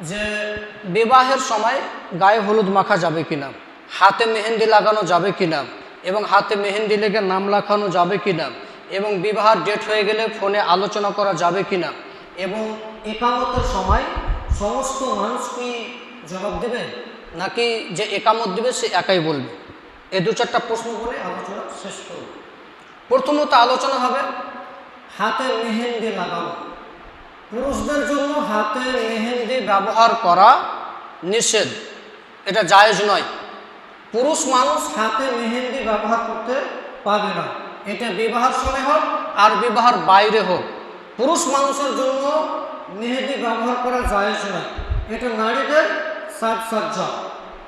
যে বিবাহের সময় গায়ে হলুদ মাখা যাবে কিনা, হাতে মেহেন্দি লাগানো যাবে কিনা এবং হাতে মেহেন্দি লেগে নাম লেখানো যাবে কিনা এবং বিবাহের ডেট হয়ে গেলে ফোনে আলোচনা করা যাবে কিনা এবং একামতের সময় সমস্ত মানুষ কি জবাব দেবে? নাকি যে একামত দিবে সে একাই বলবে? এ দু চারটা প্রশ্ন বলে আলোচনা শেষ করব। প্রথমত আলোচনা হবে, হাতে মেহেন্দি লাগানো। পুরুষদের জন্য হাতে মেহেন্দি ব্যবহার করা নিষেধ। এটা জায়েজ নয়। পুরুষ মানুষ হাতে মেহেন্দি ব্যবহার করতে পারবে না। এটা বিবাহের সময় হোক আর বিবাহের বাইরে হোক। পুরুষ মানুষের জন্য মেহেন্দি ব্যবহার করা জায়েজ নয়। এটা নারীদের সাজসজ্জা।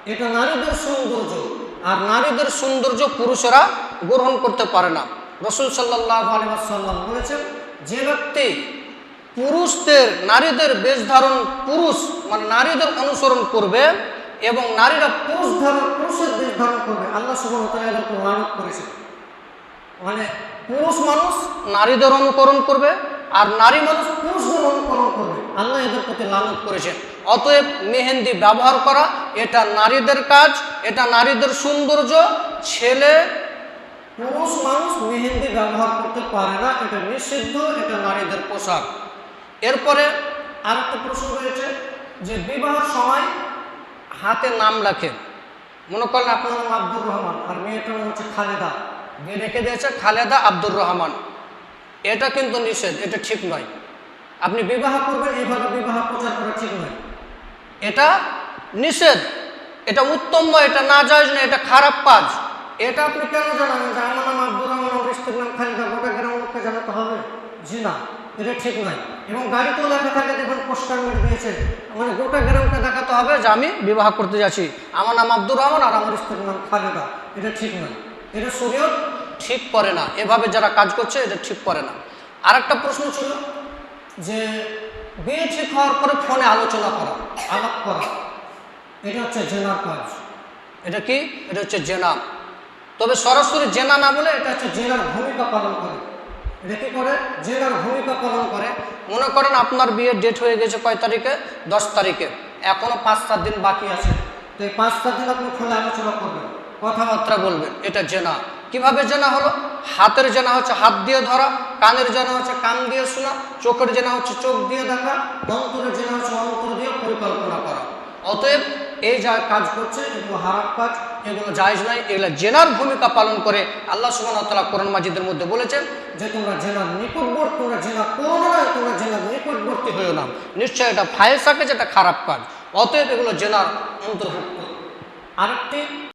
এটা নারীদের সৌন্দর্য। আর নারীদের সৌন্দর্য পুরুষেরা গ্রহণ করতে পারে না। রসুল সাল্লাহ আলিয়াল্লাম বলেছেন, যে ব্যক্তি পুরুষদের, নারীদের বেশ ধারণ পুরুষ মানে নারীদের অনুসরণ করবে এবং নারীরা পুরুষ ধারণ, পুরুষের বেশ ধারণ করবে। আল্লাহ সুবহান করেছে মানে পুরুষ মানুষ নারীদের অনুকরণ করবে আর নারী মানুষ পুরুষদের অনুকরণ করবে। আল্লাহ এদের প্রতি লানত করেছেন। অতএব মেহেন্দি ব্যবহার করা, এটা নারীদের কাজ, এটা নারীদের সৌন্দর্য। ছেলে, পুরুষ মানুষ মেহেন্দি ব্যবহার করতে পারে না, এটা নিষিদ্ধ, এটা নারীদের পোশাক। এরপরে আরেকটা প্রশ্ন রয়েছে যে বিবাহের সময় হাতে নাম রাখেন মনে করেন আপনার নাম আব্দুর রহমান আর মেয়েটার নাম হচ্ছে খালেদা। মেয়ে রেখে দিয়েছে খালেদা আব্দুর রহমান। এটা কিন্তু নিষেধ, এটা ঠিক নয়। আপনি বিবাহ করবেন এইভাবে বিবাহ প্রচার করা ঠিক নয়। এটা নিষেধ। এটা উত্তম নয়, এটা না যায় না এটা খারাপ কাজ। এটা আপনি কেন জানাবেন যে আমার নাম আব্দুর রহমান আমার স্ত্রীর নাম খালিদা? গোটা গ্রাম লোককে জানাতে হবে? জি না। এটা ঠিক নয় এবং গাড়িতেও লেখা থাকে দেখুন পোস্টার মেরে দিয়েছে মানে গোটা গ্রামকে দেখাতে হবে যে আমি বিবাহ করতে যাচ্ছি। আমার নাম আব্দুর রহমান আর আমার স্ত্রীর নাম খালেদা। এটা ঠিক নয় এটা শরীয়ত ঠিক করে না। এভাবে যারা কাজ করছে এটা ঠিক করে না। আরেকটা প্রশ্ন ছিল যে বিয়ে ঠিক হওয়ার পরে ফোনে আলোচনা করা, আলাপ করা, এটা হচ্ছে জেনার কাজ। এটা কি? এটা হচ্ছে জেনা। তবে সরাসরি জেনা না বলে এটা হচ্ছে জেনার ভূমিকা পালন করে। এটা কি করে জেনার ভূমিকা পালন করে। মনে করেন আপনার বিয়ের ডেট হয়ে গেছে কয় তারিখে? দশ তারিখে। এখনও পাঁচ সাত দিন বাকি আছে। তো এই পাঁচ সাত দিন আপনি খোলা আলোচনা করবেন। কথাবার্তা বলবেন। এটা জেনা। কীভাবে জেনা হলো? হাতের জেনা হচ্ছে হাত দিয়ে ধরা কানের জেনা হচ্ছে কান দিয়ে শোনা চোখের জেনা হচ্ছে চোখ দিয়ে দেখা অন্তরের জেনা হচ্ছে অন্তর দিয়ে পরিকল্পনা করা। অতএব এই যা কাজ করছে এগুলো হারাপ কাজ। এগুলো জায়জ নয় এগুলো জেনার ভূমিকা পালন করে আল্লাহ সুবাহ ওয়া তাআলা কোরআন মাজিদের মধ্যে বলেছেন যে তোমরা জেনার নিকটবর্তী, তোমরা জেনা করো না, তোমরা জেনার নিকটবর্তী হয়েও না। নিশ্চয় এটা ফায়সাকে যেটা খারাপ কাজ। অতএব এগুলো জেনার অন্তর্ভুক্ত। আরেকটি